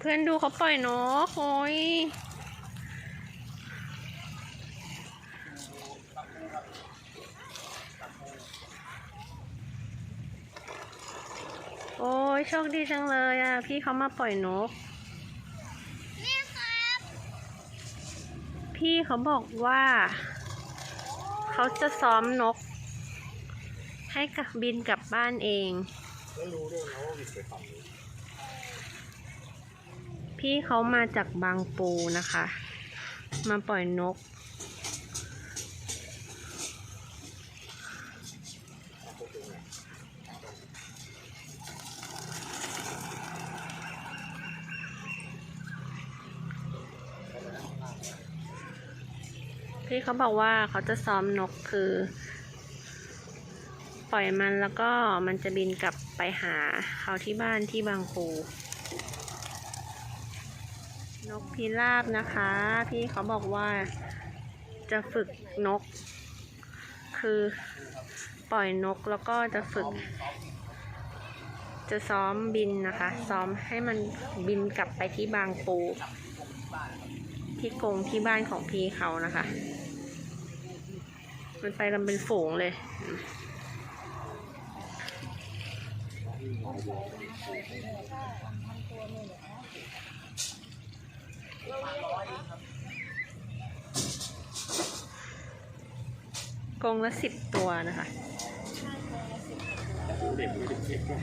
เพื่อนๆดูเขาปล่อยนกโอ้ยโอ้ยโชคดีจังเลยอะ พี่เขามาปล่อยนกแม่ครับ พี่เขาบอกว่า เขาจะซ้อมนก ให้กับบินกลับบ้านเอง แล้วรู้ด้วยนะว่าวิดไปฝั่งนี้ พี่เขามาจากบางปูนะคะ มาปล่อยนก พี่เขาบอกว่าเขาจะซ้อมนกคือ ปล่อยมันแล้วก็มันจะบินกลับไปหาเขาที่บ้านที่บางปู นกพิราบนะคะ พี่เขาบอกว่าจะฝึกนก คือปล่อยนกแล้วก็จะฝึก จะซ้อมบินนะคะ ซ้อมให้มันบินกลับไปที่บางปู ที่กรงที่บ้านของพี่เขานะคะ มันไปกันเป็นฝูงเลย กงละสิบตัวนะคะ เด็กเด็กเด็ก